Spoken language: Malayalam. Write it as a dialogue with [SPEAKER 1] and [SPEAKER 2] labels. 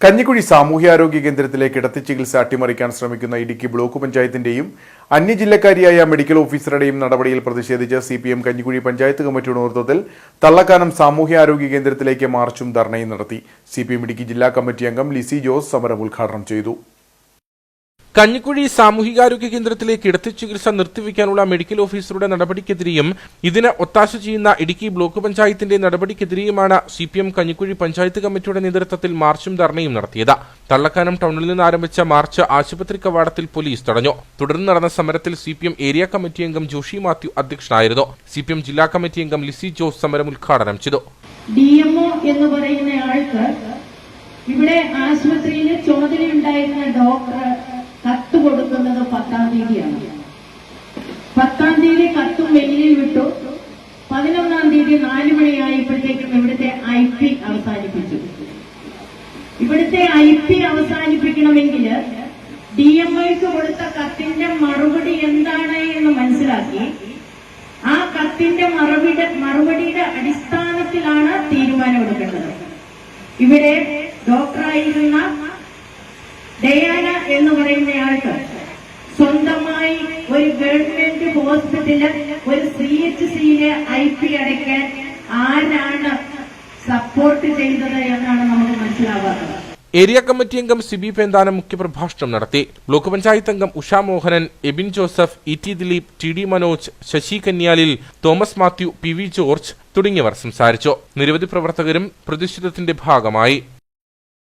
[SPEAKER 1] കഞ്ഞിക്കുഴി സാമൂഹ്യാരോഗ്യ കേന്ദ്രത്തിലെ കിടത്തി ചികിത്സ അട്ടിമറിക്കാൻ ശ്രമിക്കുന്ന ഇടുക്കി ബ്ലോക്ക് പഞ്ചായത്തിന്റെയും അന്യജില്ലക്കാരിയായ മെഡിക്കൽ ഓഫീസറുടെയും നടപടിയിൽ പ്രതിഷേധിച്ച് C P M Kanjikuzhy panchayat കമ്മിറ്റിയുടെ നേതൃത്വത്തിൽ തള്ളക്കാനം സാമൂഹ്യാരോഗ്യ കേന്ദ്രത്തിലേക്ക് മാർച്ചും ധർണയും നടത്തി. സി പി എം ഇടുക്കി ജില്ലാ കമ്മിറ്റി അംഗം ലിസി ജോസ് സമരം ഉദ്ഘാടനം ചെയ്തു.
[SPEAKER 2] കഞ്ഞിക്കുഴി സാമൂഹികാരോഗ്യ കേന്ദ്രത്തിലെ കിടത്തി ചികിത്സ നിർത്തിവെക്കാനുള്ള മെഡിക്കൽ ഓഫീസറുടെ നടപടിക്കെതിരെയും ഇതിന് ഒത്താശ ചെയ്യുന്ന ഇടുക്കി ബ്ലോക്ക് പഞ്ചായത്തിന്റെ നടപടിക്കെതിരെയുമാണ് C P M Kanjikuzhy panchayat കമ്മിറ്റിയുടെ നേതൃത്വത്തിൽ മാർച്ചും ധർണയും നടത്തിയത്. തള്ളക്കാനം ടൗണിൽ നിന്ന് ആരംഭിച്ച മാർച്ച് ആശുപത്രി കവാടത്തിൽ പോലീസ് തടഞ്ഞു. തുടർന്ന് നടന്ന സമരത്തിൽ C P M area committee അംഗം ജോഷി മാത്യു അധ്യക്ഷനായിരുന്നു. സി പി എം ജില്ലാ കമ്മിറ്റി അംഗം ലിസി ജോസ് സമരം ഉദ്ഘാടനം ചെയ്തു.
[SPEAKER 3] ഡി എന്ന് പറയുന്ന ആൾക്ക് ഇവിടെ ആശുപത്രിയിൽ ചുമതലയുണ്ടായിരുന്ന ഡോക്ടർ പത്താം തീയതിയാണ്. പത്താം തീയതി കത്തും വെളിയിൽ വിട്ടു. പതിനൊന്നാം തീയതി നാലു മണിയായപ്പോഴത്തേക്കും ഇവിടുത്തെ ഐ പി അവസാനിപ്പിച്ചു. ഇവിടുത്തെ ഐ പി അവസാനിപ്പിക്കണമെങ്കിൽ ഡി എം ഐക്ക് കൊടുത്ത കത്തിന്റെ മറുപടി എന്താണ് എന്ന് മനസ്സിലാക്കി. ആ കത്തിന്റെ മറുപടി മറുപടിയുടെ അടിസ്ഥാനത്തിലാണ് തീരുമാനമെടുക്കേണ്ടത് ഇവിടെ ഡോക്ടറായിരുന്ന ഡയാന എന്ന് പറയുന്നയാൾക്ക് സ്വന്തമായി ഒരു ഗവൺമെന്റ് ഒരു സി എച്ച് സിയിലെ ഐ പി അടയ്ക്കാൻ ആരാണ് സപ്പോർട്ട് ചെയ്തത് എന്നാണ് നമുക്ക് മനസ്സിലാവാത്തത്.
[SPEAKER 2] ഏരിയ കമ്മിറ്റി അംഗം സിബി പേന്താനം മുഖ്യപ്രഭാഷണം നടത്തി. ബ്ലോക്ക് പഞ്ചായത്ത് അംഗം Usha Mohanan Ebin Joseph E T Dileep T D Manoj Sasi Kanyalil Thomas Mathew P V George തുടങ്ങിയവർ സംസാരിച്ചു. നിരവധി പ്രവർത്തകരും പ്രതിഷേധത്തിന്റെ ഭാഗമായി.